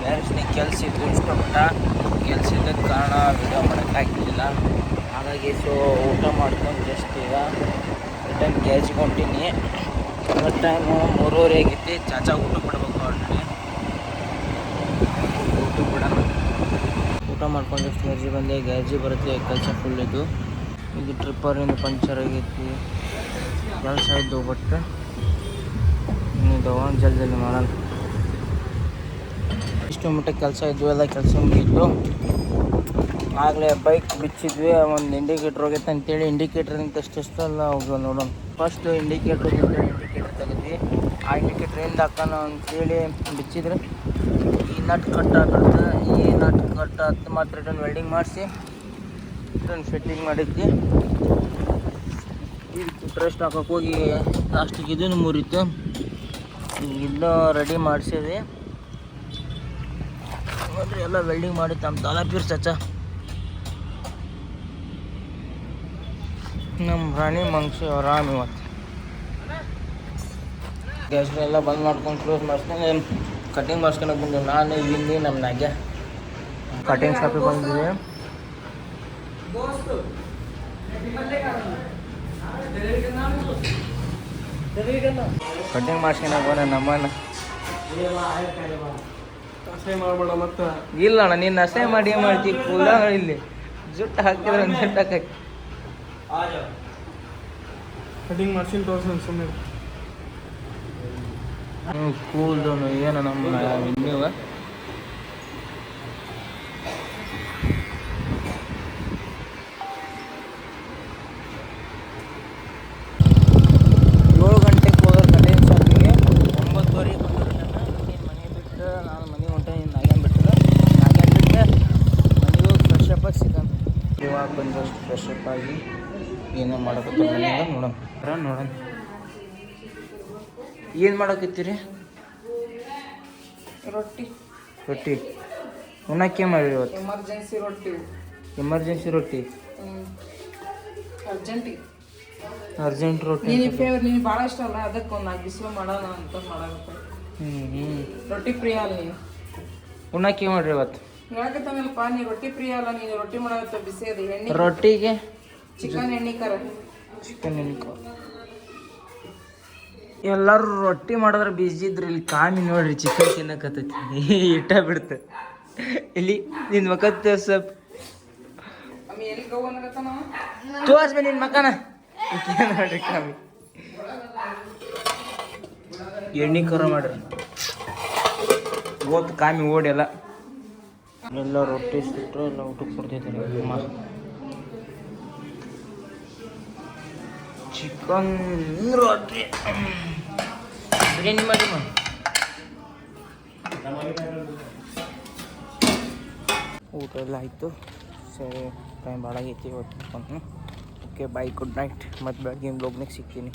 Friends ಕೆಲಸ ಇದ್ದು ಇಷ್ಟಪಟ್ಟ ಕೆಲಸ ಇದ್ದ ಕಾರಣ ವಿಡಿಯೋ ಮಾಡೋಕ್ಕಾಗ್ತಿಲ್ಲ ಹಾಗಾಗಿ ಸೊ ಊಟ ಮಾಡ್ಕೊಂಡು ಜಸ್ಟ್ ಈಗ ರಿಟರ್ನ್ ಕೆ ಬಟ್ ಟೈಮು ಮೂರುವರೆ ಆಗೈತಿ ಚಾಚಾ ಊಟ ಮಾಡಬೇಕು ಆಲ್ರೆಡಿ ಊಟ ಕೂಡ ಊಟ ಮಾಡ್ಕೊಂಡು ಎಷ್ಟು ಗರ್ಜಿ ಬಂದೆ. ಗರ್ಜಿ ಬರುತ್ತೆ, ಕೆಲಸ ಫುಲ್ ಇದು. ಟ್ರಿಪ್ಪರ್ ಟ್ರಿಪ್ಪರಿಂದ ಪಂಚರ್ ಆಗೈತಿ. ಕೆಲಸ ಇದ್ದು ಬಟ್ ಇನ್ನು ಜಲ್ದಿ ಜಲ್ದಿ ಮಾಡೋಣ. ಇಷ್ಟು ಮಟ್ಟ ಕೆಲಸ ಇದ್ವು, ಎಲ್ಲ ಕೆಲಸ ಮುಗಿತು. ಆಗಲೇ ಬೈಕ್ ಬಿಚ್ಚಿದ್ವಿ, ಒಂದು ಇಂಡಿಕೇಟ್ರ್ ಹೋಗೈತೆ ಅಂತೇಳಿ. ಇಂಡಿಕೇಟ್ರ್ ಅಷ್ಟೆಷ್ಟೆಲ್ಲ ಹೋಗಿ ನೋಡೋಣ ಫಸ್ಟ್ ಇಂಡಿಕೇಟ್ರ್ ಇಂಡಿಕೇಟ್ರ್ ತೆಗೆದ್ವಿ. ಆ ಇಂಡಿಕೇಟ್ರಿಂದ ಹಾಕೋಣ ಅಂತೇಳಿ ಬಿಚ್ಚಿದ್ರೆ. ಈ ನಟ್ ಕಟ್ ಆಗುತ್ತೆ ಈ ನಟ್ ಕಟ್ ಹತ್ತು ಮಾತ್ರ ರಿಟರ್ನ್ ವೆಲ್ಡಿಂಗ್ ಮಾಡಿಸಿ ರಿಟರ್ನ್ ಫಿಟ್ಟಿಂಗ್ ಮಾಡಿದ್ವಿ. ಇದಕ್ಕೆ ಟ್ರಸ್ಟ್ ಹಾಕೋಕೆ ಹೋಗಿ ಲಾಸ್ಟಿಗೆ ಇದನ್ನು ಮುರಿತು. ಇದನ್ನು ರೆಡಿ ಮಾಡಿಸಿದ್ವಿ. ನೋಡ್ರಿ ಎಲ್ಲ ವೆಲ್ಡಿಂಗ್ ಮಾಡಿ ತಮ್ಮ ತಾಲ ಪೀರ್ ಚಚ್ಚ ನಮ್ಮ ರಾಣಿ ಮಂಗ್ಸಿ ಆರಾಮ್ ಇವತ್ತು. ಗ್ಯಾಸ್ ಎಲ್ಲ ಬಂದ್ ಮಾಡ್ಕೊಂಡು ಕ್ಲೋಸ್ ಮಾಡಿಸ್ಕೊಂಡು ಕಟಿಂಗ್ ಮಾಡ್ಸ್ಕೊಳಕ್ ಬಂದು ನಾನು ಇಲ್ಲಿ ನಮ್ಮ ನಾಗ್ಯ. ಕಟಿಂಗ್ ಶಾಪಿಗೆ ಬಂದಿದೆ ಕಟಿಂಗ್ ಮಾಡ್ಸ್ಕೊಳಕ್ ಬಂದ ನಮ್ಮನ್ನ. ಇಲ್ಲ ಅಣ್ಣ ನೀನು ಅಸಹ್ಯ ಮಾಡಿ ಏನು ಮಾಡ್ತಿ? ಪೂರ ಇಲ್ಲಿ. ಜುಟ್ಟು ಹಾಕಿದ್ರೆ ಒಂದು ಜುಟ್ಟು ಹಾಕಿ. ಕಟಿಂಗ್ ಮಾಡ್ಸಿನ ತೋರ್ಸ ಸುಮ್ಮನೆ ಕೂಲ್ದವನು ಏನು ನಮ್ಮ ನೀವು ನೀನು ನಾಗೇನು ಬಿಟ್ಟಿಲ್ಲ ನಾಗೇನು ಬಿಟ್ಟೆ ಮನೆಗೆ ಫ್ರೆಶ್ ಅಪ್ ಆಗಿ ಇವಾಗ ಬಂದಷ್ಟು ಫ್ರೆಶ್ ಅಪ್ ಆಗಿ ಏನೋ ಮಾಡಕತ್ತ ಮನೆಯಾಗ ನೋಡೋಣ. ಬರ ನೋಡೋಣ. ಏನು ಮಾಡಕತ್ತೀರಿ? ರೊಟ್ಟಿ. ರೊಟ್ಟಿ. ಉಣ್ಣಕ್ಕೆ ಮಾಡಿ ಇವತ್ತು? ಎಮರ್ಜೆನ್ಸಿ ರೊಟ್ಟಿ. ಎಮರ್ಜೆನ್ಸಿ ರೊಟ್ಟಿ. ಅರ್ಜೆಂಟಿ ಅರ್ಜೆಂಟ್ ರೊಟ್ಟಿ ನೀನು ಫೇವರ್ ನೀನು ಭಾಳ ಇಷ್ಟ ಅಲ್ಲ? ಅದಕ್ಕೆ ಒಂದು ನಾಲ್ಕು ಬಿಸಿಲು ಮಾಡೋಣ ಅಂತ ಮಾಡಾಗುತ್ತೆ ಹ್ಞೂ ಹ್ಞೂ ರೊಟ್ಟಿ ಪ್ರಿಯ ಅಲ್ಲಿ. ನೀನು ಉಣ್ಣಕ್ಕೆ ಮಾಡ್ರಿ ಇವತ್ತು? ಹೇಳಕತ್ತಾನಲ್ಪ ನೀ ರೊಟ್ಟಿ ಪ್ರಿಯ ಅಲ್ಲ ನೀನು ರೊಟ್ಟಿ ಮಾಡಾಕತ್ತ ಬಿಸಿ ಅದು ಎಣ್ಣೆ ರೊಟ್ಟಿಗೆ? ಚಿಕನ್ ಎಣ್ಣೆ ಕರ. ಚಿಕನ್ ಎನ್ಕೋ ಎಲ್ಲರೂ ರೊಟ್ಟಿ ಮಾಡಿದ್ರೆ ಬಿಸಿ ಇದ್ರಿ ಇಲ್ಲಿ ಕಾಮಿ ನೋಡ್ರಿ ಚಿಕನ್ ತಿನ್ನಕತ್ತೈತಿ. ಇಟ್ಟ ಬಿಡ್ತ. ಇಲ್ಲಿ ನಿನ್ನ ಮಕ್ಕ ಸಪ್ ತೋರ್ಸ್ಬೆ ನಿನ್ನ ಮಕ್ಕನ. ನೋಡ್ರಿ ಕಾಮಿ ಎಣ್ಣೆ ಕರ ಮಾಡ್ರಿ. ಓದ್ ಕಾಮಿ ಓಡಿ ಎಲ್ಲ ಎಲ್ಲ ರೊಟ್ಟಿ ಸುಟ್ಟರು ಎಲ್ಲ ಊಟಕ್ಕೆ ಕೊಡ್ತಿದ್ದಾರೆ. ಅಮ್ಮ. ಚಿಕನ್ ರೊಟ್ಟಿ. ಬಿರಿಯಾನಿ ಮಾಡಿ ಊಟ ಎಲ್ಲ ಆಯಿತು. ಸರಿ ಟೈಮ್ ಭಾಳ ಆಗೈತಿ ಇವತ್ತು. ಓಕೆ ಬೈ ಗುಡ್ ನೈಟ್ ಮತ್ತು ಬೆಳಗ್ಗೆ ಬ್ಲಾಗ್ನಾಗ ಸಿಗ್ತೀನಿ.